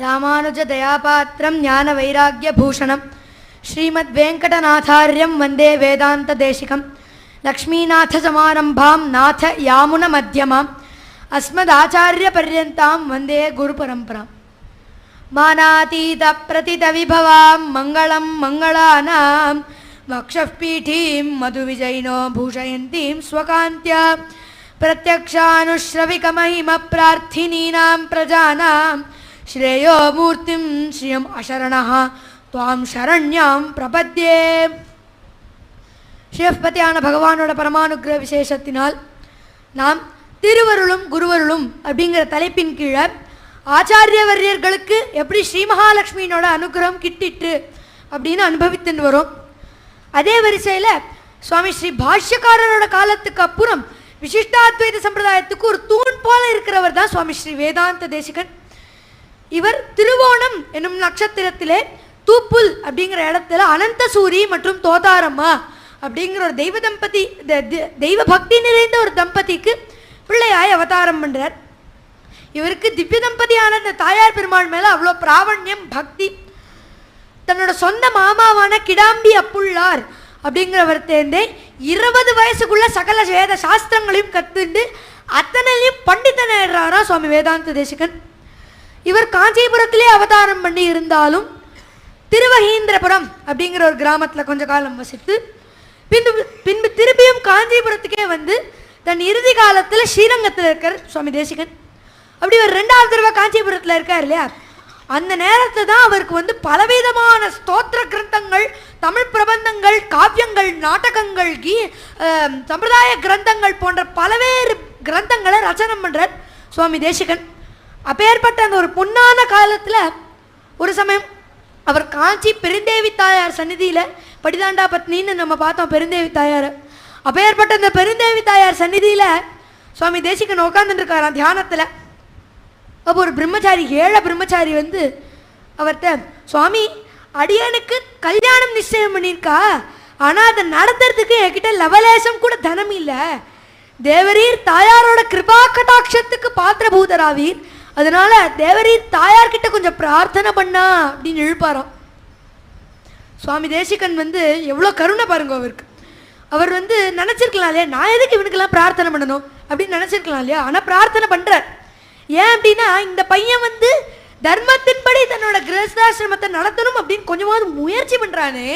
ராமானுஜதயாபாத்திரம் ஞான வைராக்கிய பூஷணம். ஸ்ரீமத் வெங்கடநாதாரியம் வந்தே வேதாந்த தேசிகம். லக்ஷ்மீநாத சமாரம்பாம் நாத யாமுன மத்தியமாம் அஸ்மதாச்சாரிய பர்யந்தாம் வந்தே குரு பரம்பராம். மானாதீத பிரதித விபவாம் மங்களம் மங்களானாம். வக்ஷபீఠீம் மதுவிஜயினோ பூஷயந்தீம் ஸ்வகாந்தியா பிரத்யக்ஷானுஷ்ரவிகமஹிம பிரார்த்தினீனாம் பிரஜானாம். ஸ்ரேயோ மூர்த்திம் ஸ்ரீயம் அசரணः துவாம் சரண்யாம் பிரபத்யே சிவபதியான பகவானோட பரமானுக்கிர விசேஷத்தினால் நாம் திருவருளும் குருவருளும் அப்படிங்கிற தலைப்பின் கீழே ஆச்சாரியவரியர்களுக்கு எப்படி ஸ்ரீ மகாலட்சுமியினோட அனுகிரகம் கிட்டிட்டு அப்படின்னு அனுபவித்துன்னு வரும். அதே வரிசையில் சுவாமி ஸ்ரீ பாஷ்யக்காரரோட காலத்துக்கு அப்புறம் விசிஷ்டாத்வைத சம்பிரதாயத்துக்கு ஒரு தூண் போல இருக்கிறவர் தான் சுவாமி ஸ்ரீ வேதாந்த தேசிகன். இவர் திருவோணம் என்னும் நட்சத்திரத்திலே தூப்புல் அப்படிங்கிற இடத்துல அனந்தசூரி மற்றும் தோதாரம்மா அப்படிங்கிற ஒரு தெய்வ தம்பதி தெய்வ பக்தி நிறைந்த ஒரு தம்பதிக்கு பிள்ளையாய் அவதாரம் பண்ணுறார் இவருக்கு திவ்ய தம்பதியான இந்த தாயார் பெருமாள் மேலே அவ்வளோ பிராவண்யம் பக்தி. தன்னோட சொந்த மாமாவான கிடாம்பி அப்புள்ளார் அப்படிங்கிறவர் தேர்ந்தே இருபது வயசுக்குள்ள சகல வேத சாஸ்திரங்களையும் கத்துண்டு அத்தனையும் பண்டிதனாயிடுறாரா சுவாமி வேதாந்த தேசிகன். இவர் காஞ்சிபுரத்திலே அவதாரம் பண்ணி இருந்தாலும் திருவகீந்திரபுரம் அப்படிங்கிற ஒரு கிராமத்தில் கொஞ்ச காலம் வசித்து பின்பு பின்பு திருப்பியும் காஞ்சிபுரத்துக்கே வந்து தன் இறுதி காலத்தில் ஸ்ரீரங்கத்தில் இருக்கார் சுவாமி தேசிகன். அப்படி ஒரு ரெண்டாவது தடவை காஞ்சிபுரத்தில் இருக்கார் இல்லையா? அந்த நேரத்தில் தான் அவருக்கு வந்து பலவிதமான ஸ்தோத்திர கிரந்தங்கள் தமிழ் பிரபந்தங்கள் காவியங்கள் நாடகங்கள் கீ சம்பிரதாய கிரந்தங்கள் போன்ற பலவேறு கிரந்தங்களை ரச்சனம் பண்ணுறார் சுவாமி தேசிகன். அப்பேற்பட்ட அந்த ஒரு பொன்னான காலத்தில் ஒரு சமயம் அவர் காஞ்சி பெருந்தேவி தாயார் சந்நிதியில் படிதாண்டா பத்னின்னு நம்ம பார்த்தோம் பெருந்தேவி தாயார். அப்பேற்பட்ட அந்த பெருந்தேவி தாயார் சந்நிதியில் சுவாமி தேசிகன் உட்காந்துருக்காராம் தியானத்தில். அப்போ ஒரு பிரம்மச்சாரி ஏழை பிரம்மச்சாரி வந்து அவர்கிட்ட சுவாமி அடியனுக்கு கல்யாணம் நிச்சயம் பண்ணியிருக்கா? ஆனால் அதை நடத்துறதுக்கு என்கிட்ட லவலேசம் கூட தனம் இல்லை. தேவரீர் தாயாரோட கிருபா கடாட்சத்துக்கு பாத்திரபூதராவீர். அதனால தேவரி தாயார்கிட்ட கொஞ்சம் பிரார்த்தனை பண்ணா அப்படின்னு எழுப்பாராம். சுவாமி தேசிகன் வந்து எவ்வளோ கருணை பாருங்க அவருக்கு. அவர் வந்து நினச்சிருக்கலாம் இல்லையா நான் எதுக்கு இவனுக்கெல்லாம் பிரார்த்தனை பண்ணணும் அப்படின்னு நினச்சிருக்கலாம் இல்லையா ஆனால் பிரார்த்தனை பண்ணுறார் ஏன் அப்படின்னா இந்த பையன் வந்து தர்மத்தின்படி தன்னோட கிரகஸ்தாசிரமத்தை நடத்தணும் அப்படின்னு கொஞ்சமாவது முயற்சி பண்ணுறானே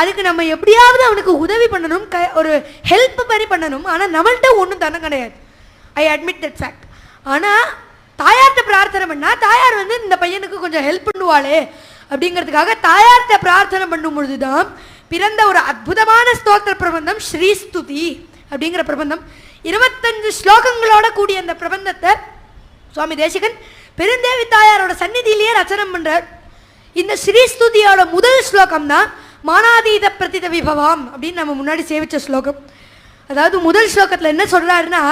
அதுக்கு நம்ம எப்படியாவது அவனுக்கு உதவி பண்ணணும் க ஒரு ஹெல்ப் மாதிரி பண்ணணும். ஆனால் நம்மள்கிட்ட ஒன்றும் தனம் கிடையாது. ஐ அட்மிட் தட் ஃபேக்ட் ஆனால் தாயார்கிட்ட பிரார்த்தனை பண்ணா தாயார் வந்து இந்த பையனுக்கு கொஞ்சம் ஹெல்ப் பண்ணுவாளே அப்படிங்கிறதுக்காக தாயார்கிட்ட பிரார்த்தனை பண்ணும் பொழுதுதான் பிறந்த ஒரு அற்புதமான ஸ்தோத்திர பிரபந்தம் ஸ்ரீஸ்துதி அப்படிங்கிற பிரபந்தம். இருபத்தஞ்சு ஸ்லோகங்களோட கூடிய அந்த பிரபந்தத்தை சுவாமி தேசிகன் பெருந்தேவி தாயாரோட சந்நிதியிலேயே ரச்சனம் பண்ணுறார் இந்த ஸ்ரீஸ்துதியோட முதல் ஸ்லோகம் தான் மானாதீத பிரதித விபவாம் அப்படின்னு நம்ம முன்னாடி சேவிச்ச ஸ்லோகம். அதாவது முதல் ஸ்லோகத்தில் என்ன சொல்கிறாருன்னா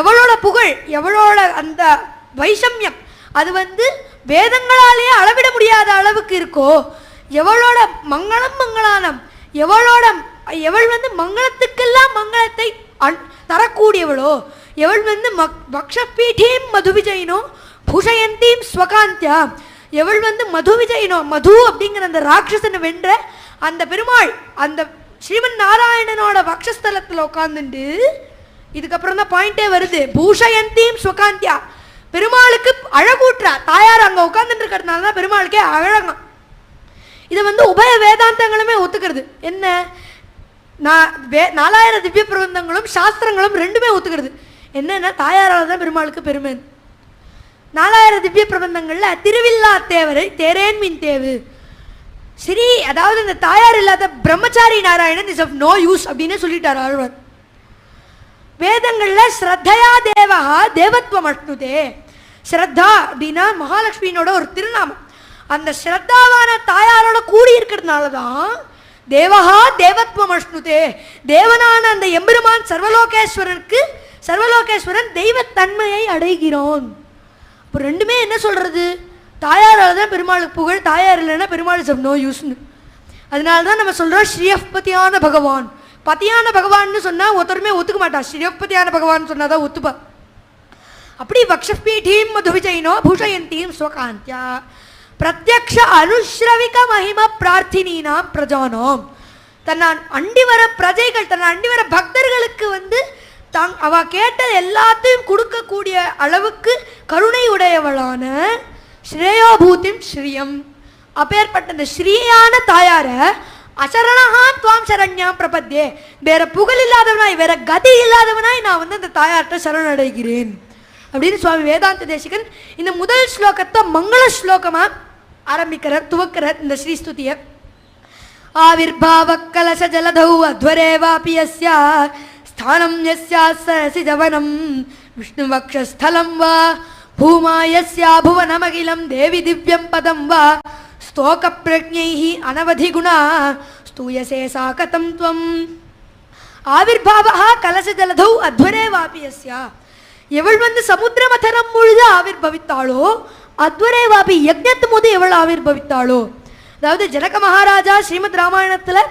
எவ்வளோட புகழ் எவ்வளோட அந்த வைஷமியம். அது வந்து வேதங்களாலேயே அளவிட முடியாத அளவுக்கு இருக்கோ எவளோட மங்களம் மங்களானம் எவளோட எவள் வந்து மங்களத்துக்கெல்லாம் மங்களத்தை அன்- தரக்கூடியவளோ எவள் வந்து மக் பக்ஷபீఠீம் மது புஷயந்தீம் ஸ்வகாந்தியா எவள் வந்து மதுவிஜயினோ மது அப்படிங்கிற அந்த ராட்சசனை வென்ற அந்த பெருமாள் அந்த ஸ்ரீமன் நாராயணனோட வக்ஷஸ்தலத்தில் உட்காந்துட்டு இதுக்கப்புறம் தான் பாயிண்டே வருது. பூஷயந்தீம் ஸ்வகாந்தியா. பெருமாளுக்கு அழகூட்டுறா. தாயார் அங்கே உட்காந்துட்டு இருக்கிறதுனால தான் பெருமாளுக்கே அழகாம் இதை வந்து உபய வேதாந்தங்களுமே ஒத்துக்கிறது. என்ன? நான் வே நாலாயிரம் திவ்ய பிரபந்தங்களும் சாஸ்திரங்களும் ரெண்டுமே ஒத்துக்கிறது. என்னென்னா தாயாரால் தான் பெருமாளுக்கு பெருமை. நாலாயிரம் திவ்ய பிரபந்தங்களில் திருவில்லா தேவரை தேரேன் மின் தேவு. சரி அதாவது இந்த தாயார் இல்லாத பிரம்மச்சாரி Narayanan is of no use அப்படின்னு சொல்லிட்டார் ஆழ்வார். வேதங்கள்ல ஸ்ரத்தையா தேவகா தேவத்வம் அஷ்ணுதே ஸ்ரத்தா அப்படின்னா மகாலட்சுமியினோட ஒரு திருநாமம். அந்த ஸ்ரத்தாவான தாயாரோட கூடி இருக்கிறதுனால தான் தேவஹா தேவத்வம் அஷ்ணுதே தேவனான அந்த எம்பெருமான் சர்வலோகேஸ்வரனுக்கு சர்வலோகேஸ்வரன் தெய்வத்தன்மையை அடைகிறோம். இப்போ ரெண்டுமே என்ன சொல்கிறது தாயாரால் தான் பெருமாளுக்கு புகழ் தாயார் இல்லைன்னா பெருமாள் சப் நோ யூஸ்னு. அதனால தான் நம்ம சொல்கிறோம் ஸ்ரீயப்பதியான பகவான். பதியான பகவான்னு சொன்னால் ஒருத்தருமே ஒத்துக்க மாட்டா ஸ்ரீபதியான பகவான் சொன்னால் தான் ஒத்துப்பா. அப்படி வக்ஷபீఠீம் மதுவிஜயினோ பூஷயந்தீம் ஸ்வகாந்தியா. பிரத்யக்ஷ அனுஸ்ரவிக மகிம பிரார்த்தினீனாம் பிரஜானோம். தன்னை அண்டி வர பிரஜைகள் தன்னை அண்டி வர பக்தர்களுக்கு வந்து தங் அவ கேட்டது எல்லாத்தையும் கொடுக்கக்கூடிய அளவுக்கு கருணை உடையவளான ஸ்ரேயோபூத்தின் ஸ்ரீயம். அப்பேற்பட்ட இந்த ஸ்ரீயான தாயாரை அசரணஹான் துவாம் சரண்யாம் பிரபத்யே வேற புகழ் இல்லாதவனாய் வேற கதி இல்லாதவனாய் நான் வந்து அந்த தாயார்கிட்ட சரணடைகிறேன் அப்படின்னு சுவாமி வேதாந்த தேசிகன் இந்த முதல் ஸ்லோகத்தை மங்கள ஸ்லோகமா ஆரம்பிக்கிறார் துவக்கிறார் இந்த ஸ்ரீஸ்துதியை आविर्भावकलश जलधौ अध्वरेवापि यस्या स्थानं यस्या सरसि जवनं विष्णुवक्षस्थलं वा भूमा यस्या भुवनमखिलं देवि दिव्यं पदं वा ஸ்தோகப்பிரஜ்ஞை அனவதி குணா ஸ்தூயசே சாகதம் துவம் ஆவிர்பாவா கலசஜலதௌ அத்வரே வாபியஸ்யா எவள் வந்து சமுத்திர மதனம் முழுது ஆவிர்பவித்தாளோ அத்வரே வாபி யஜ்ஞத்து போது எவள் ஆவிர்பவித்தாளோ அதாவது ஜனக மகாராஜா ஸ்ரீமத் ராமாயணத்தில்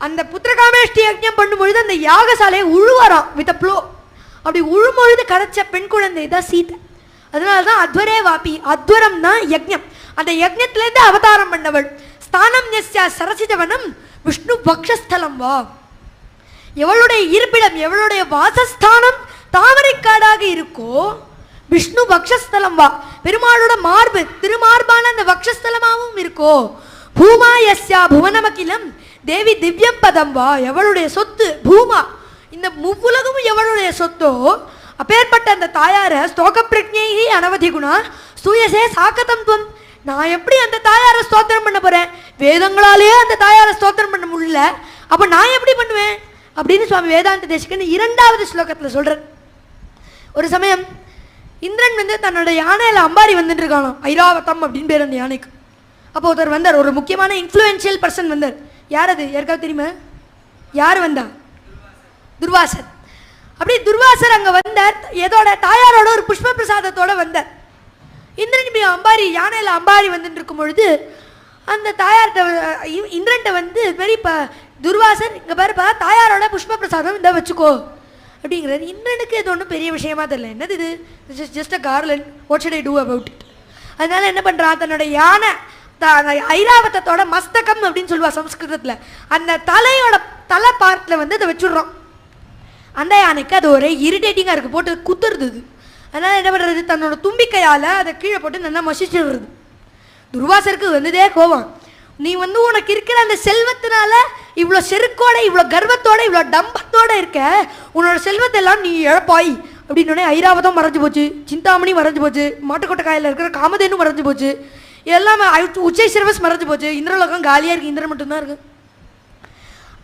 அந்த புத்திரகாமேஷ்டி யஜ்ஞம் பண்ணும்பொழுது அந்த யாகசாலையை உழுவாராம் வித் ப்ளோ அப்படி உழும்பொழுது கிடைச்ச பெண் குழந்தை தான் சீதை. அதனால தான் அத்வரே வாபி அத்வரம் தான் யஜ்ஞம் அந்த யஜ்ஞத்திலேருந்து அவதாரம் பண்ணவள். ஸ்தானம் எஸ்யா சரசிதவனம் விஷ்ணு பக்ஷஸ்தலம் வா. எவளுடைய இருப்பிடம் எவளுடைய வாசஸ்தானம் தாமரைக்காடாக இருக்கோ விஷ்ணு பக்ஷஸ்தலம் வா. பெருமாளோட மார்பு திருமார்பான அந்த பக்ஷஸ்தலமாகவும் இருக்கோ. பூமா எஸ்யா புவனமகிலம் தேவி திவ்யம் பதம் வா. எவளுடைய சொத்து பூமா. இந்த முவ்வுலகமும் எவளுடைய சொத்தோ அப்பேற்பட்ட அந்த தாயார ஸ்தோக பிரஜைகி அனவதி குணா சூயசே சாக்கதம் துவம். நான் எப்படி அந்த தாயாரை ஸ்தோத்திரம் பண்ண போறேன்? வேதங்களாலேயே அந்த தாயாரை ஸ்தோத்திரம் பண்ண முடியல. அப்ப நான் எப்படி பண்ணுவேன்? அப்படின்னு சுவாமி வேதாந்த தேசிகன் இரண்டாவது ஸ்லோகத்தில் சொல்றார். ஒரு சமயம் இந்திரன் வந்து தன்னோட யானையில் அம்பாரி வந்துட்டு இருக்கானோ ஐராவதம் அப்படின்னு பேர் அந்த யானைக்கு. அப்போ ஒருத்தர் வந்தார். ஒரு முக்கியமான இன்ஃப்ளூயன்ஷியல் பர்சன் வந்தார். யார் அது? யாருக்காவது தெரியுமா? யார் வந்தா? துர்வாசர் அப்படியே துர்வாசர் அங்க வந்தார். எதோட தாயாரோட ஒரு புஷ்ப பிரசாதத்தோட வந்தார். இந்திரன் இப்படி அம்பாரி யானையில அம்பாரி வந்துட்டு இருக்கும் பொழுது அந்த தாயார்கிட்ட இந்திரன்ட்ட வந்து பெரிய ப துர்வாசர் இங்க பாருப்பா தாயாரோட புஷ்ப பிரசாதம் இந்த வச்சுக்கோ. அப்படிங்கிறது இந்திரனுக்கு இது ஒன்றும் பெரிய விஷயமா தெரியல. என்னது இது? Just a garland what should I do about it அதனால என்ன பண்றான் தன்னோட யானை த- அந்த ஐராவதத்தோட மஸ்தகம் அப்படின்னு சொல்லுவா சம்ஸ்கிருதத்தில். அந்த தலையோட தலை பார்ட்டில் வந்து அதை வச்சுடுறோம். அந்த யானைக்கு அது ஒரே இரிட்டேட்டிங்காக இருக்குது போட்டு குத்துறது அதனால் என்ன பண்ணுறது தன்னோட தும்பிக்கையால் அதை கீழே போட்டு நல்லா மசிச்சிடுறது துர்வாசருக்கு வந்ததே கோபம். நீ வந்து உனக்கு இருக்கிற அந்த செல்வத்தினால இவ்வளோ செருக்கோட இவ்வளோ கர்வத்தோட இவ்வளோ டம்பத்தோட இருக்க உன்னோட செல்வத்தை எல்லாம் நீ இழப்பாய். அப்படின்னோடனே ஐராவதம் மறைஞ்சு போச்சு சிந்தாமணி மறைஞ்சு போச்சு மாட்டுக்கொட்டை காயில் இருக்கிற காமதேனு மறைஞ்சு போச்சு. எல்லாமே உச்சை சிறுவஸ் மறைஞ்சு போச்சு. இந்திரலோகம் காலியாக இருக்குது இந்திரன் மட்டும்தான் இருக்குது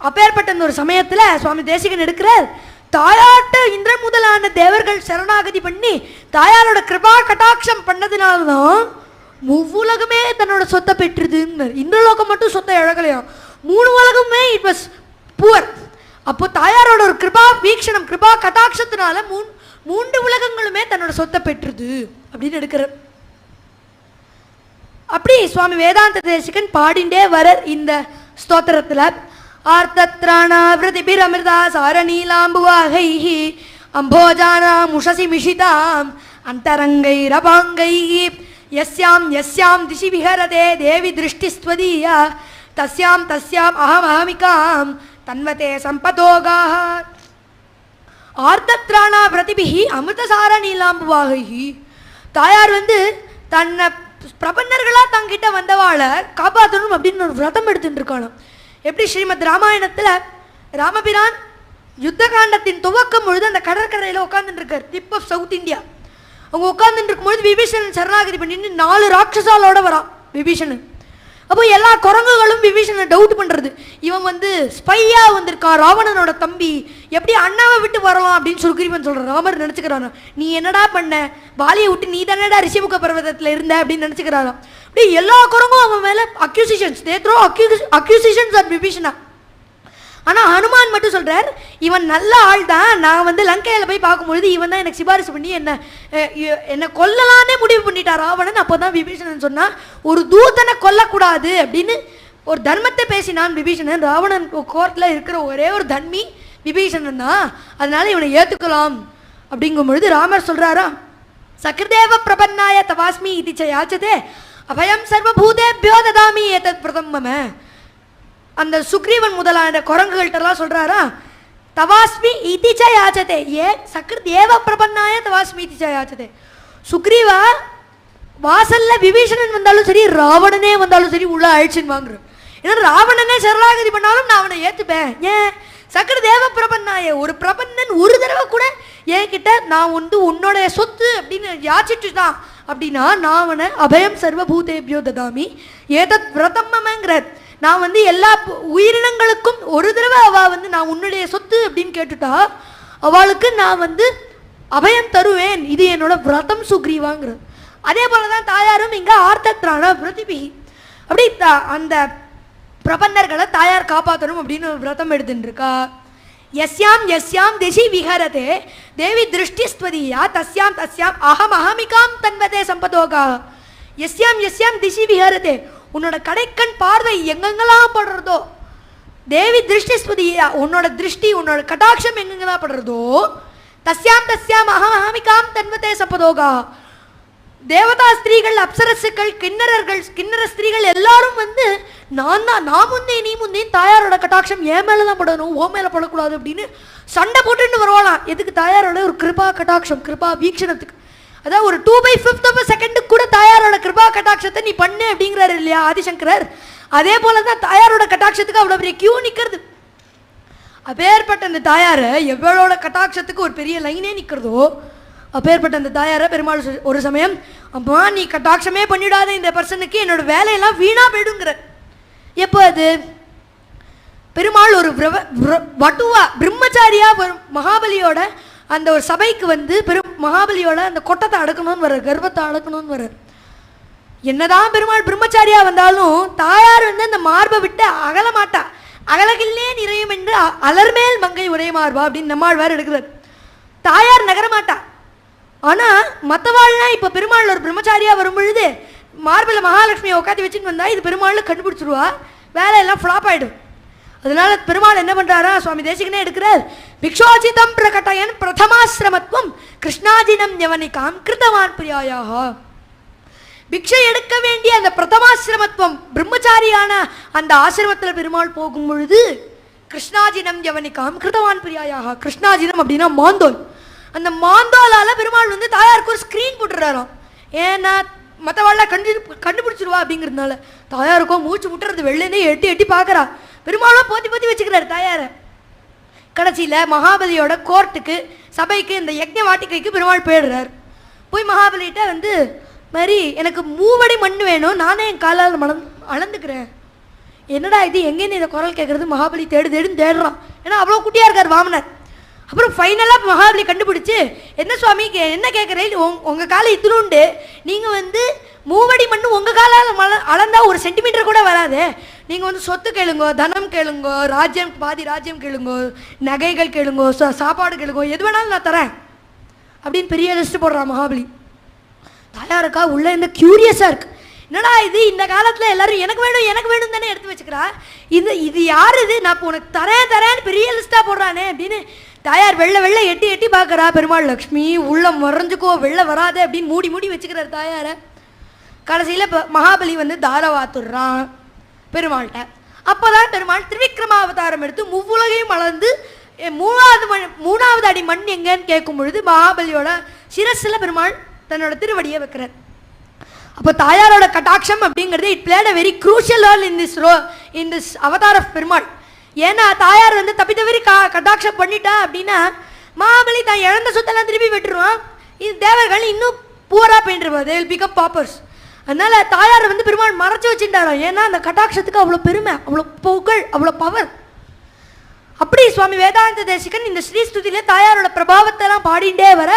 அப்பேற்பட்ட இந்த ஒரு சமயத்தில் சுவாமி தேசிகன் எடுக்கிறார் தாயாட்ட இந்திர முதலான தேவர்கள் சரணாகதி பண்ணி தாயாரோட கிருபா கட்டாட்சம் பண்ணதுனாலதான் முவ்வுலகமே தன்னோட சொத்தை பெற்றுதுன்னு இந்திரலோகம் மட்டும் சொத்தை இழக்கலையாம் மூணு உலகமே இட் வாஸ் புவர் அப்போ தாயாரோட ஒரு கிருபா வீக்ஷணம் கிருபா கட்டாட்சத்தினால மூணு மூன்று உலகங்களுமே தன்னோட சொத்தை பெற்றுது அப்படின்னு எடுக்கிற அப்படி சுவாமி வேதாந்த தேசிகன் பாடிண்டே வரர் இந்த ஸ்தோத்திரத்தில். ஆர்த்தத்ராணாவிரதிபிரமிருதா சாரநீலாம்புவாகைः அம்போஜானாம் உஷசி மிஷிதாம் அந்தரங்கைரபாங்கைः யஸ்யாம் யஸ்யாம் திசி விஹரதே தேவி திருஷ்டிஸ்வதீயா தஸ்யாம் தஸ்யாம் அகமஹமிகாம் தன்வதே சம்பதோகாः ஆர்த்தத்ராணா பிரதிபிகி அமிர்தசார நீலாம்புவாகி தாயார் வந்து தன்னை பிரபன்னர்களாக தங்கிட்ட வந்தவாளை காப்பாற்றணும் அப்படின்னு ஒரு விரதம் எடுத்துட்டு இருக்கானோ எப்படி ஸ்ரீமத் ராமாயணத்தில் ராமபிரான் யுத்த காண்டத்தின் துவக்கம் பொழுது அந்த கடற்கரையில் உட்காந்துருக்கார் இருக்கார் டிப் ஆஃப் சவுத் இந்தியா அவங்க உட்கார்ந்துட்டு இருக்கும்பொழுது விபீஷணன் சரணாகதி பண்ணிட்டு நாலு ராட்சசாலோட வரான். விபீஷணன். அப்போ எல்லா குரங்குகளும் விபீஷனை டவுட் பண்ணுறது இவன் வந்து ஸ்பையாக வந்திருக்கான் ராவணனோட தம்பி. எப்படி அண்ணாவை விட்டு வரலாம் அப்படின்னு சுக்ரீவன் சொல்கிறான் ராமர் நினைச்சுக்கிறான் நீ என்னடா பண்ண? பாலியை விட்டு நீ தானடா ரிஷிமுக பர்வதத்தில் இருந்த அப்படின்னு நினச்சிக்கிறானா அப்படியே எல்லா குரங்கும் அவன் மேலே accusations they throw accusations are Vibhishana ஆனால் ஹனுமான் மட்டும் சொல்கிறார் இவன் நல்ல ஆள் தான். நான் வந்து லங்கையில் போய் பார்க்கும்பொழுது இவன் தான் எனக்கு சிபாரிசு பண்ணி என்னை என்னை கொல்லலான்னே முடிவு பண்ணிட்டார் ராவணன். அப்போ தான் விபீஷணன் சொன்னான் ஒரு தூதனை கொல்லக்கூடாது. அப்படின்னு ஒரு தர்மத்தை பேசினான் விபீஷணன். ராவணன் கோர்ட்டில் இருக்கிற ஒரே ஒரு தன்மி விபீஷணன் தான். அதனால இவனை ஏற்றுக்கலாம் அப்படிங்கும் பொழுது ராமர் சொல்கிறாரா சக்கரதேவ பிரபன்னாய தவாஸ்மி இது யாச்சதே அபயம் சர்வபூதேபியோ ததாமி ஏதத் பிரதம் மம. அந்த சுக்ரீவன் முதலான குரங்குகள்கிட்டலாம் சொல்கிறாரா தவாஸ்மி இதிச்ச யாச்சதே. ஏ சக்ருத் ஏவ பிரபன்னாய தவாஸ்மி இதிச்ச யாச்சதே. சுக்ரீவா வாசல்ல விபீஷணன் வந்தாலும் சரி ராவணனே வந்தாலும் சரி உள்ள அழிச்சுன்னு வாங்குறோம் ஏன்னா ராவணனே சரணாகதி பண்ணாலும் நான் அவனை ஏற்றுப்பேன் ஏன்? சக்கர தேவ பிரபன்னாய ஒரு பிரபன்னன் ஒரு தடவை கூட என்கிட்ட நான் வந்து உன்னோட சொத்து அப்படின்னு யாச்சிட்டுதான் அப்படின்னா நான் அவனை அபயம் சர்வபூதேபியோ ததாமி ஏதத் விரதம்மங்கிற நான் வந்து எல்லா உயிரினங்களுக்கும் ஒரு தடவை அவ வந்து நான் உன்னுடைய சொத்து அப்படின்னு கேட்டுட்டா அவளுக்கு நான் வந்து அபயம் தருவேன் இது என்னோட விரதம் சுக்ரீவாங்கிறது. அதே போல தான் தாயாரும் இங்க ஆர்த்தத்ரான பிரதிபிகி அப்படி அந்த பிரபன்னர்களை தாயார் காப்பாற்றணும் அப்படின்னு ஒரு விரதம் எடுத்துட்டு இருக்கா எஸ்யாம் எஸ்யாம் திசி விஹரதே தேவி திருஷ்டிஸ்வதியா தஸ்யாம் தஸ்யாம் அகம் அகமிகாம் தன்வதே சம்பதோகா. எஸ்யாம் எஸ்யாம் திசி விஹரதே உன்னோட கடைக்கண் பார்வை எங்கெங்கெல்லாம் படுறதோ தேவி திருஷ்டி திருஷ்டிஸ்வதியா உன்னோட திருஷ்டி உன்னோட கடாட்சம் எங்கெங்கெல்லாம் படுறதோ தஸ்யாம் தஸ்யாம் அகம் அகமிகாம் தன்வதே சப்பதோகா தேவதா ஸ்திரீகள் அப்சரசுகள் கிண்ணறர்கள் கிண்ணற ஸ்திரீகள் எல்லாரும் வந்து நான் தான் நான் முந்தே நீ முந்தே தாயாரோட கட்டாட்சம் என் மேலே தான் படணும் ஓ மேலே படக்கூடாது அப்படின்னு சண்டை போட்டுன்னு வருவாளாம். எதுக்கு தாயாரோட ஒரு கிருபா கட்டாட்சம் கிருபா வீக்ஷணத்துக்கு. அதாவது ஒரு டூ பை ஃபிஃப்த் ஆஃப் செகண்டுக்கு கூட தாயாரோட கிருபா கட்டாட்சத்தை நீ பண்ணு அப்படிங்கிறாரு இல்லையா ஆதிசங்கரர். அதே போல தான் தாயாரோட கட்டாட்சத்துக்கு அவ்வளோ பெரிய கியூ நிற்கிறது அப்பேற்பட்ட அந்த தாயாரை எவ்வளோட கட்டாட்சத்துக்கு ஒரு பெரிய லைனே நிற்கிறதோ அப்பேற்பட்ட அந்த தாயாரை பெருமாள் ஒரு சமயம் அம்மா நீ கட்டாட்சமே பண்ணிடாத இந்த பர்சனுக்கு என்னோட வேலையெல்லாம் வீணாக போயிடுங்கிற எப்போ அது? பெருமாள் ஒரு வட்டுவா பிரம்மச்சாரியா மகாபலியோட அந்த ஒரு சபைக்கு வந்து பெரும் மகாபலியோட அந்த கொட்டத்தை அடக்கணும்னு வர்றார் கர்ப்பத்தை அடக்கணும்னு வர்றார். என்னதான் பெருமாள் பிரம்மச்சாரியா வந்தாலும் தாயார் வந்து அந்த மார்பை விட்டு அகல மாட்டா. அகலகில்லே நிறையும் என்று அ- அலர்மேல் மங்கை உடைய மார்பா அப்படின்னு நம்மாழ்வார் எடுக்கிறார். தாயார் நகரமாட்டா ஆனால் ஆனா மற்றவாள்லாம் இப்போ பெருமாள் ஒரு பிரம்மச்சாரியா வரும் பொழுது மார்பில் மகாலட்சுமியை உட்காந்து வச்சுன்னு வந்தா இது பெருமாள் கண்டுபிடிச்சிருவா. வேலையெல்லாம் ஃப்ளாப் ஆயிடும். அதனால பெருமாள் என்ன பண்றாரா? சுவாமி தேசிகனே எடுக்கிறார். பிக்ஷோஜிதம் பிரகட்டயன் பிரதமாசிரமத்துவம் கிருஷ்ணாஜினம் யவனிகாம் கிருதவான் பிரியாயாக. பிக்ஷை எடுக்க வேண்டிய அந்த பிரதமாசிரமத்துவம் பிரம்மச்சாரியான அந்த ஆசிரமத்தில் பெருமாள் போகும் பொழுது கிருஷ்ணாஜினம் யவனிகாம் கிருதவான் பிரியாயாக. கிருஷ்ணாஜினம் அப்படின்னா மாந்தோல். அந்த மாந்தோலால பெருமாள் வந்து தாயாருக்கு ஒரு ஸ்க்ரீன் போட்டுறாராம். ஏன்னா மற்றவாள்லாம் கண்டு கண்டுபிடிச்சிருவா அப்படிங்கிறதுனால. தாயாருக்கும் மூச்சு முட்டுறது வெளிலேருந்தே எட்டி எட்டி பார்க்குறா. பெரும்பாலும் போத்தி போத்தி வச்சுக்கிறாரு தாயாரை. கடைசியில் மகாபலியோட கோர்ட்டுக்கு சபைக்கு இந்த யக்ஞ வாட்டிக்கைக்கு பெருமாள் போயிடுறார். போய் மகாபலிகிட்ட வந்து மாதிரி எனக்கு மூவடி மண் வேணும். நானே என் காலால் மலந் அளந்துக்கிறேன். என்னடா இது? எங்கேன்னு இந்த குரல் கேட்குறது? மகாபலி தேடு தேடுன்னு தேடுறான். ஏன்னா அவ்வளோ குட்டியாக இருக்கார் வாமனர். அப்புறம் ஃபைனலாக மகாபலி கண்டுபிடிச்சு என்ன சுவாமி கே என்ன கேட்குறேன் உங் உங்கள் காலை இத்தினுண்டு நீங்கள் வந்து மூவடி மண் உங்கள் காலால் மல அளந்தால் ஒரு சென்டிமீட்டர் கூட வராது. நீங்கள் வந்து சொத்து கேளுங்கோ தனம் கேளுங்கோ ராஜ்யம் பாதி ராஜ்யம் கேளுங்கோ நகைகள் கேளுங்கோ சா- சாப்பாடு கேளுங்கோ எது வேணாலும் நான் தரேன். அப்படின்னு பெரிய லிஸ்ட் போடுறான் மகாபலி. தாயாருக்கா உள்ளே இந்த க்யூரியஸாக இருக்குது என்னடா இது? இந்த காலத்தில் எல்லாரும் எனக்கு வேணும் எனக்கு வேணும் தானே எடுத்து வச்சுக்கிறா. இது இது யார் இது? நான் இப்போ உனக்கு தரேன் தரேன்னு பெரிய லிஸ்ட்டாக போடுறானே அப்படின்னு தாயார் வெள்ளை வெள்ளை எட்டி எட்டி பார்க்கறா பெருமாள் லக்ஷ்மி. உள்ள மறைஞ்சுக்கோ வெள்ளை வராது அப்படின்னு மூடி மூடி வச்சுக்கிறார் தாயாரை. கடைசியில் இப்போ மகாபலி வந்து தாரவாத்துடுறான் பெருமாள்கிட்ட. அப்போதான் பெருமாள் திரிவிக்ரமாவதாரம் எடுத்து முவ்வுலகையும் வளர்ந்து மூணாவது மண் மூணாவது அடி மண் எங்கேன்னு கேட்கும் பொழுது மகாபலியோட சிரஸில் பெருமாள் தன்னோட திருவடியை வைக்கிறார். அப்போ தாயாரோட கட்டாட்சம் அப்படிங்கிறது it played a very crucial role in this role in this avatar of Perumal. ஏன்னா தாயார் வந்து தப்பி தவறி கா கடாட்சம் பண்ணிட்டா அப்படின்னா மகாபலி தான் இழந்த சொத்தெல்லாம் திருப்பி விட்டுருவான். இது தேவர்கள் இன்னும் பூவராக போயிட்டுருவா தே வில் பாப்பர்ஸ் அதனால தாயார் வந்து பெருமாள் மறைச்சு வச்சுட்டாராம். ஏன்னா அந்த கட்டாட்சத்துக்கு அவ்வளோ பெருமை அவ்வளோ புகழ் அவ்வளோ பவர் அப்படி சுவாமி வேதாந்த தேசிகன் இந்த ஸ்ரீ ஸ்துதியில தாயாரோட பிரபாவத்தெல்லாம் பாடிண்டே வர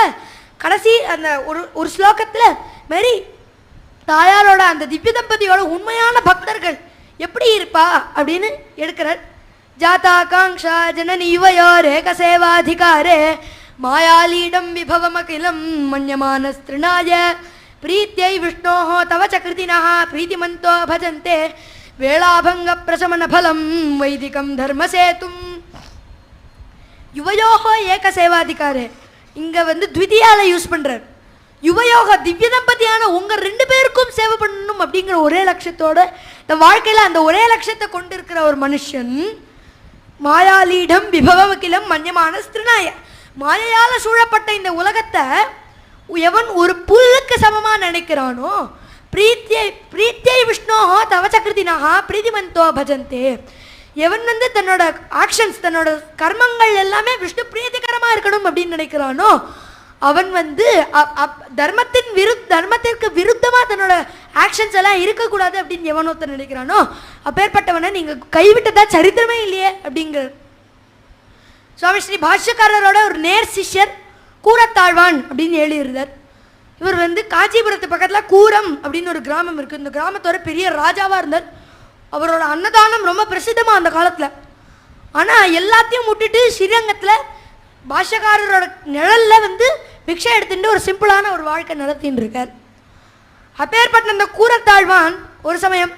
கடைசி அந்த ஒரு ஒரு ஸ்லோகத்தில் மாரி தாயாரோட அந்த திவ்ய தம்பதியோட உண்மையான பக்தர்கள் எப்படி இருப்பா அப்படின்னு எடுக்கிறார். ஜாதாகாங்ஷா ஜனனி யுவயோர் ஏக சேவாதிகாரே மாயாலீடம் விபவமகிலம் மன்யமானஸ்திருணாய பிரீத்தியை விஷ்ணோः தவ ச கிருதினः பிரீத்திமந்தோ பஜந்தே வேளாபங்க பிரசமன பலம் வைதிகம் தர்மசேதும் யுவயோகோ ஏக சேவாதிகாரே இங்க வந்து த்விதியால யூஸ் பண்றார். யுவயோக திவ்ய தம்பதியான உங்க ரெண்டு பேருக்கும் சேவை பண்ணணும் அப்படிங்கிற ஒரே லட்சியத்தோட இந்த வாழ்க்கையில அந்த ஒரே லட்சத்தை கொண்டிருக்கிற ஒரு மனுஷன் மாயாலீடம் விபவகிலம் மன்யமான ஸ்திருநாய. மாயையால சூழப்பட்ட இந்த உலகத்தை எவன் ஒரு புல்லுக்கு சமமாக நினைக்கிறானோ? பிரீத்தியை பிரீத்தியை விஷ்ணோஹோ தவச்சகிருதினாக பிரீதிமந்தோ பஜந்தே. எவன் வந்து தன்னோட ஆக்ஷன்ஸ் தன்னோட கர்மங்கள் எல்லாமே விஷ்ணு பிரீத்திகரமாக இருக்கணும் அப்படின்னு நினைக்கிறானோ அவன் வந்து அப்- தர்மத்தின் விரு தர்மத்திற்கு விருத்தமாக தன்னோட ஆக்ஷன்ஸ் எல்லாம் இருக்கக்கூடாது அப்படின்னு எவன் நினைக்கிறானோ அப்பேற்பட்டவனை நீங்கள் கைவிட்டதா சரித்திரமே இல்லையே அப்படிங்கிற. சுவாமி ஸ்ரீ பாஷ்யக்காரரோட ஒரு நேர் சிஷ்யர் கூரத்தாழ்வான் அப்படின்னு எழுதியிருந்தார். இவர் வந்து காஞ்சிபுரத்து பக்கத்தில் கூரம் அப்படின்னு ஒரு கிராமம் இருக்குது இந்த கிராமத்தோட பெரிய ராஜாவாக இருந்தார். அவரோட அன்னதானம் ரொம்ப பிரசித்தமாக அந்த காலத்தில். ஆனால் எல்லாத்தையும் விட்டுட்டு ஸ்ரீரங்கத்தில் பாஷகாரரோட நிழலில் வந்து பிக்ஷை எடுத்துட்டு ஒரு சிம்பிளான ஒரு வாழ்க்கை நடத்தின்னு இருக்கார். அப்பேற்பட்ட அந்த கூரத்தாழ்வான் ஒரு சமயம்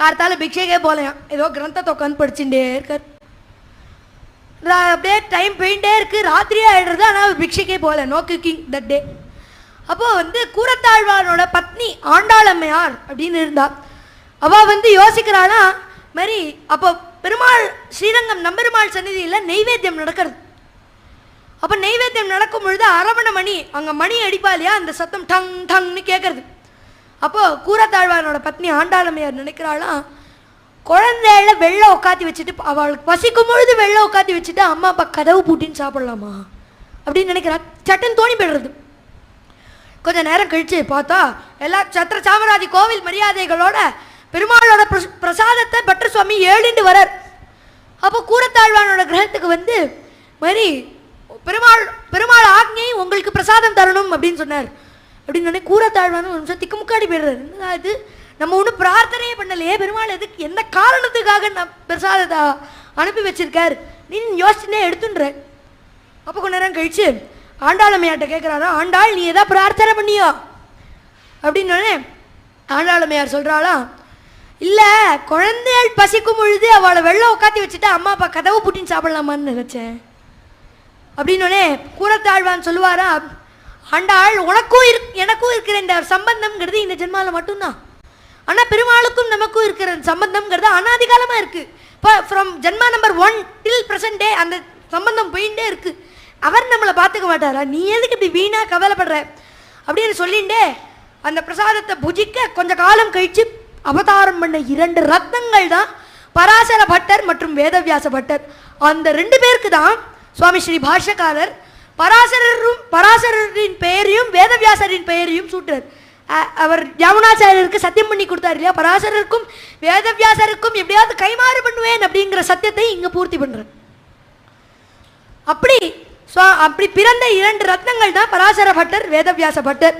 கார்த்தால பிக்ஷைக்கே போலையாம். ஏதோ கிரந்தத்தை உட்காந்து படிச்சுட்டே இருக்கார். அப்படியே டைம் போயிட்டே இருக்கு. ராத்திரியே ஆயிடுறது ஆனால் அவர் பிக்ஷைக்கே போகல. நோ குக்கிங் தட் டே அப்போது வந்து கூரத்தாழ்வானோட பத்னி ஆண்டாளம்மையார் அப்படின்னு இருந்தா அவள் வந்து யோசிக்கிறானா மாதிரி அப்போ பெருமாள் ஸ்ரீரங்கம் நம்பெருமாள் சன்னிதியில் நெய்வேத்தியம் நடக்கிறது. அப்போ நெய்வேத்தியம் நடக்கும் பொழுது அரவண மணி அங்கே மணி அடிப்பா இல்லையா? அந்த சத்தம் டங் டங்னு கேட்குறது அப்போது கூரத்தாழ்வானோட பத்னி ஆண்டாளம்மையார் நினைக்கிறாளாம் குழந்தையில வெள்ளை உட்காத்தி வச்சுட்டு அவளுக்கு பசிக்கும் பொழுது வெள்ளை உட்காத்தி வச்சுட்டு அம்மா அப்பா கதவு பூட்டின்னு சாப்பிடலாமா? அப்படின்னு நினைக்கிறா. சட்டுன்னு தோணி போயிடுறது. கொஞ்ச நேரம் கழிச்சு பார்த்தா எல்லா சத்திர சாமராஜி கோவில் மரியாதைகளோட பெருமாளோட பிரச- பிரசாதத்தை பட்டர் சுவாமி ஏழுண்டு வரார். அப்போ கூரத்தாழ்வானோட கிரகத்துக்கு வந்து மாதிரி பெருமாள் பெருமாள் ஆக்ஞை உங்களுக்கு பிரசாதம் தரணும் அப்படின்னு சொன்னார். அப்படின்னு உடனே கூரத்தாழ்வான ஒரு நிமிஷம் திக்குமுக்காடி போயிடுறாரு. என்னடா இது? நம்ம ஒன்றும் பிரார்த்தனையே பண்ணலையே. பெருமாள் எதுக்கு எந்த காரணத்துக்காக நான் பிரசாதத்தை அனுப்பி வச்சிருக்கார்? நீ யோசிச்சுனே எடுத்துன்ற. அப்போ கொஞ்ச நேரம் கழிச்சு ஆண்டாளமையாட்ட கேட்குறாரா ஆண்டாள் நீ எதா பிரார்த்தனை பண்ணியோ? அப்படின்னோடனே ஆண்டாளமையார் சொல்கிறாளா இல்லை குழந்தைகள் பசிக்கும் பொழுது அவளை வெள்ளம் உட்காத்தி வச்சுட்டு அம்மா அப்பா கதவு புட்டின்னு சாப்பிடலாமான்னு நினச்சேன். அப்படின்னோடனே கூறத்தாழ்வான் சொல்லுவாரா ஆண்டாள் உனக்கும் இரு எனக்கும் இருக்கிற இந்த சம்பந்தம்ங்கிறது இந்த ஜென்மாவில் மட்டும்தான். ஆனால் பெருமாளுக்கும் நமக்கும் இருக்கிற சம்பந்தம்ங்கிறது அனாதிகாலமாக இருக்குது இப்போ from janma number one till present day அந்த சம்பந்தம் போயிட்டே இருக்குது அவர் நம்மளை பார்த்துக்க மாட்டாரா? நீ எதுக்கு இப்படி வீணாக கவலைப்படுற? அப்படின்னு சொல்லிண்டே அந்த பிரசாதத்தை புஜிக்க கொஞ்ச காலம் கழித்து அவதாரம் பண்ண இரண்டு ரத்னங்கள் தான் பராசர பட்டர் மற்றும் வேதவியாச பட்டர் அந்த ரெண்டு பேருக்கு தான் சுவாமி ஸ்ரீ பாஷ்யக்காரர் பராசரரும் பராசரரின் பெயரையும் வேதவியாசரின் பெயரையும் சூட்டுறார். அவர் யமுனாச்சாரியருக்கு சத்தியம் பண்ணி கொடுத்தார் இல்லையா? பராசரருக்கும் வேதவியாசருக்கும் எப்படியாவது கைமாறு பண்ணுவேன் அப்படிங்கிற சத்தியத்தை இங்கே பூர்த்தி பண்றார். அப்படி சுவா அப்படி பிறந்த இரண்டு ரத்னங்கள் தான் பராசர பட்டர் வேதவியாச பட்டர்.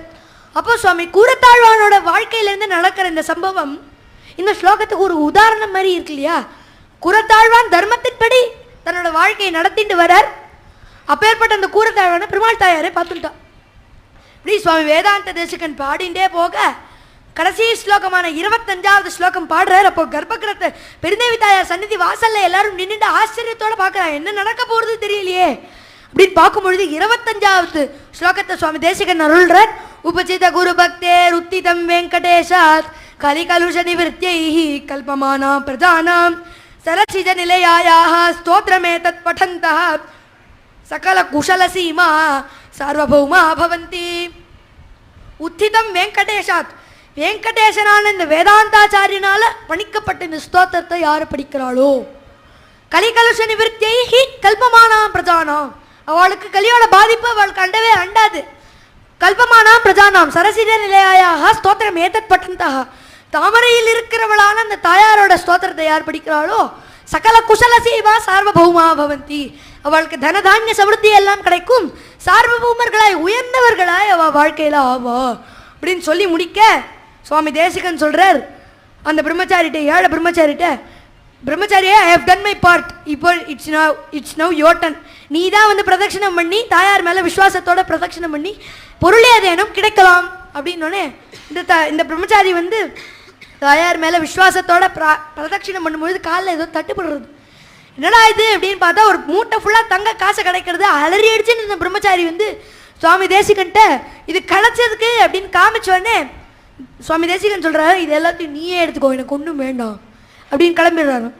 அப்போ சுவாமி கூரத்தாழ்வானோட வாழ்க்கையிலேருந்து நடக்கிற இந்த சம்பவம் இந்த ஸ்லோகத்துக்கு ஒரு உதாரணம் மாதிரி இருக்கு இல்லையா? குரத்தாழ்வான் தர்மத்தின்படி தன்னோட வாழ்க்கையை நடத்திட்டு வரார். அப்பேற்பட்ட அந்த கூரத்தாழ்வானை பெருமாள் தாயாரே பார்த்துட்டான். இப்படி சுவாமி வேதாந்த தேசிகன் பாடிண்டே போக கடைசி ஸ்லோகமான இருபத்தஞ்சாவது ஸ்லோகம் பாடுறார். அப்போ கர்ப்பகிரத்தை பெருந்தேவி தாயார் சந்நிதி வாசல்ல எல்லாரும் நின்றுட்டு ஆச்சரியத்தோட பார்க்கறாங்க. என்ன நடக்க போறது தெரியலையே. அப்படின்னு பார்க்கும்பொழுது இருபத்தஞ்சாவது ஸ்லோகத்தை சுவாமி தேசிகன் அருள்றார். உபசித குரு பக்தே உத்திதம் வெங்கடேஷாத் கலிகலுஷ நிவர்த்தியை கல்பமானாம் பிரதானாம் तरचिजनिलयायाः स्तोत्रमेतत् पठन्तः। सकलकुशलसीमा सार्वभौमा भवन्ति। உத்திதம் வெங்கடேஷாத் வெங்கடேசனான இந்த வேதாந்தாச்சாரியனால பணிக்கப்பட்ட இந்த ஸ்தோத்திரத்தை யார் படிக்கிறாளோ? கலிகலுஷ நிவர்த்தியை ஹி கல்பமானா பிரஜானாம். அவளுக்கு கலியோட பாதிப்பு அவளுக்கு அண்டவே அண்டாது. கல்பமானா பிரஜானாம். சரசித நிலையாயாக ஸ்தோத்திரம் ஏத்தற்பட்டந்தாக தாமரையில் இருக்கிறவளான அந்த தாயாரோட ஸ்தோத்திரத்தை யார் படிக்கிறாளோ சகல குசல சேவா சார்வபௌமா பவந்தி. அவளுக்கு தனதானிய சமிருத்தி எல்லாம் கிடைக்கும். சார்வபௌமர்களாய் உயர்ந்தவர்களாய் அவ வாழ்க்கையில ஆவா. அப்படின்னு சொல்லி முடிக்க சுவாமி தேசிகன் சொல்றார். அந்த பிரம்மச்சாரிட்ட ஏழை பிரம்மச்சாரிட்ட பிரம்மச்சாரியே I have done my part இப்போ it's now it's now your turn நீ தான் வந்து பிரதட்சணம் பண்ணி தாயார் மேலே விசுவாசத்தோட பிரதட்சிணம் பண்ணி பொருளே அதேனும் கிடைக்கலாம். அப்படின்னோடனே இந்த த இந்த பிரம்மச்சாரி வந்து தாயார் மேலே விஸ்வாசத்தோட பிரா பிரதட்சிணம் பண்ணும்பொழுது காலில் ஏதோ தட்டுப்படுறது. என்னடா இது அப்படின்னு பார்த்தா ஒரு மூட்டை ஃபுல்லாக தங்க காசை கிடைக்கிறது அலறி அடிச்சுன்னு இந்த பிரம்மச்சாரி வந்து சுவாமி தேசிகன்ட்ட இது கிடைச்சதுக்கு அப்படின்னு காமிச்சோடனே சுவாமி தேசிகன் சொல்கிறாரு இது எல்லாத்தையும் நீயே எடுத்துக்கோ எனக்கு ஒன்றும் வேண்டாம் அப்படின்னு கிளம்பிடுறாரு.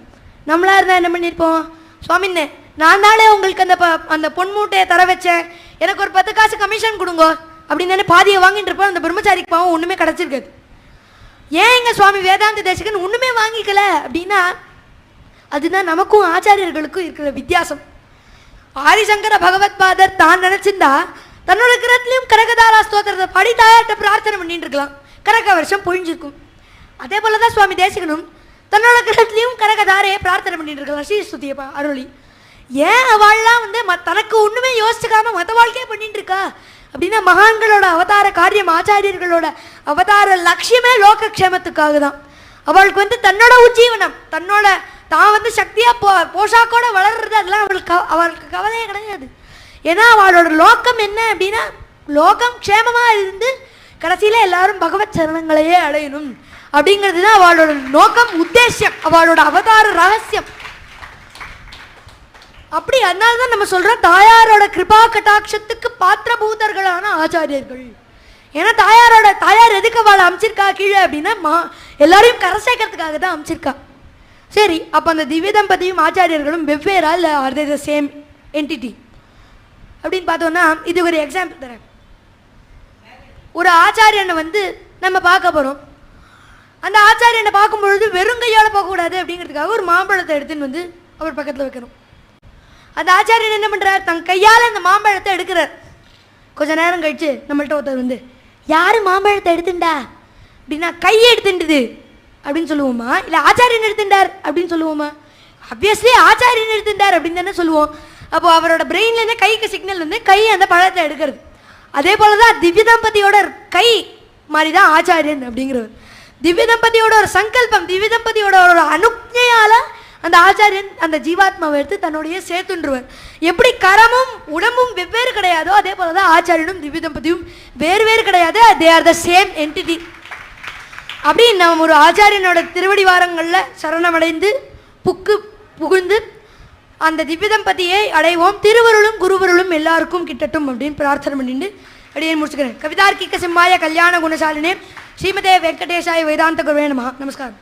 நம்மளாக இருந்தால் என்ன பண்ணியிருப்போம் சுவாமின்னே நான் தானே உங்களுக்கு அந்த ப- அந்த பொன் மூட்டையை தர வச்சேன். எனக்கு ஒரு பத்து காசு கமிஷன் கொடுங்க அப்படின்னு தானே பாதியை வாங்கிட்டு இருப்போம். அந்த பிரம்மச்சாரிக்கு பாவம் ஒன்றுமே கிடச்சிருக்காது. ஏன் எங்க சுவாமி வேதாந்த தேசகன் ஒன்றுமே வாங்கிக்கல அப்படின்னா அதுதான் நமக்கும் ஆச்சாரியர்களுக்கும் இருக்கிற வித்தியாசம். ஆதிசங்கர பகவத் பாதர் தான் நினைச்சிருந்தா தன்னோட கிரகத்திலையும் கரகதாரா ஸ்தோத்திரத்தை படி தாயார்கிட்ட பிரார்த்தனை பண்ணிட்டு இருக்கலாம் கரக வருஷம் பொழிஞ்சிருக்கும். அதே போல தான் சுவாமி தேசிகனும் தன்னோட கிரகத்திலையும் கரகதாரே பிரார்த்தனை பண்ணிட்டு இருக்கலாம் ஸ்ரீ பா- அருளி. ஏன் அவள்லாம் வந்து ம- தனக்கு ஒண்ணுமே யோசிச்சுக்காம மற்ற வாழ்க்கையே பண்ணிட்டு இருக்கா? அப்படின்னா மகான்களோட அவதார காரியம் ஆச்சாரியர்களோட அவதார லட்சியமே லோகக்ஷேமத்துக்காக தான் அவளுக்கு வந்து தன்னோட உஜ்ஜீவனம் தன்னோட தான் வந்து சக்தியாக போ போஷாக்கோட வளர்றது அதெல்லாம் அவளுக்கு கவ- அவளுக்கு கவலையே கிடையாது. ஏன்னா அவளோட லோக்கம் என்ன அப்படின்னா லோகம் க்ஷேமமாக இருந்து கடைசியில் எல்லாரும் பகவத் சரணங்களையே அடையணும். அப்படிங்கிறது தான் அவளோட நோக்கம் உத்தேசியம் அவளோட அவதார ரகசியம். அப்படி அதனால தான் நம்ம சொல்கிறோம் தாயாரோட கிருபா கட்டாட்சத்துக்கு பாத்திரபூதர்களான ஆச்சாரியர்கள். ஏன்னா தாயாரோட தாயார் எதுக்கு அவளை அமைச்சிருக்கா கீழே அப்படின்னா மா எல்லாரையும் கரை சேர்க்கறதுக்காக தான் அமைச்சிருக்கா. சரி அப்போ அந்த திவ்ய தம்பதியும் ஆச்சாரியர்களும் வெவ்வேறா இல்லை are they the same entity அப்படின்னு பார்த்தோன்னா இது ஒரு எக்ஸாம்பிள் தரேன். ஒரு ஆச்சாரியனை வந்து நம்ம பார்க்க போகிறோம் அந்த ஆச்சாரியனை பார்க்கும் பொழுது வெறும் கையால் பார்க்கக்கூடாது அப்படிங்கிறதுக்காக ஒரு மாம்பழத்தை எடுத்துன்னு வந்து அவர் பக்கத்தில் வைக்கணும். அந்த ஆச்சாரியன் என்ன பண்ணுறார் தன் கையால் அந்த மாம்பழத்தை எடுக்கிறார். கொஞ்ச நேரம் கழிச்சு நம்மள்ட்ட ஒருத்தர் வந்து யார் மாம்பழத்தை எடுத்துண்டா? அப்படின்னா கை எடுத்துண்டுது. அப்படின்னு சொல்லுவோமா? இல்லை ஆச்சாரியன் எடுத்துட்டார் அப்படின்னு சொல்லுவோமா? அப்வியஸ்லி ஆச்சாரியன் எடுத்துட்டார் அப்படின்னு தானே சொல்லுவோம். அப்போ அவரோட பிரெயின்லேருந்து கைக்கு சிக்னல் வந்து கை அந்த பழத்தை எடுக்கிறது. அதே போல தான் திவ்ய தம்பதியோட கை மாதிரி தான் ஆச்சாரியன் அப்படிங்கிறவர் திவ்ய தம்பதியோட ஒரு சங்கல்பம் திவ்ய தம்பதியோட ஒரு அனுஜையால அந்த ஆச்சாரியன் அந்த ஜீவாத்மாவை எடுத்து தன்னுடைய சேர்த்துன்றுவர் எப்படி கரமும் உடம்பும் வெவ்வேறு கிடையாதோ அதே போல தான் ஆச்சாரியனும் திவ்ய தம்பதியும் வேறு வேறு கிடையாது. They are the same entity அப்படி நம்ம ஒரு ஆச்சாரியனோட திருவடி வாரங்களில் சரணமடைந்து புக்கு புகுந்து அந்த திவ்ய தம்பதியை அடைவோம். திருவருளும் குருவருளும் எல்லாருக்கும் கிட்டட்டும் அப்படின்னு பிரார்த்தனை பண்ணிட்டு அப்படியே முடிச்சுக்கிறேன். கவிதார்க்கிக சிம்மாய கல்யாண குணசாலினே ஸ்ரீமதே வெங்கடேஷாய வேதாந்த குருவே நமஸ்காரம்.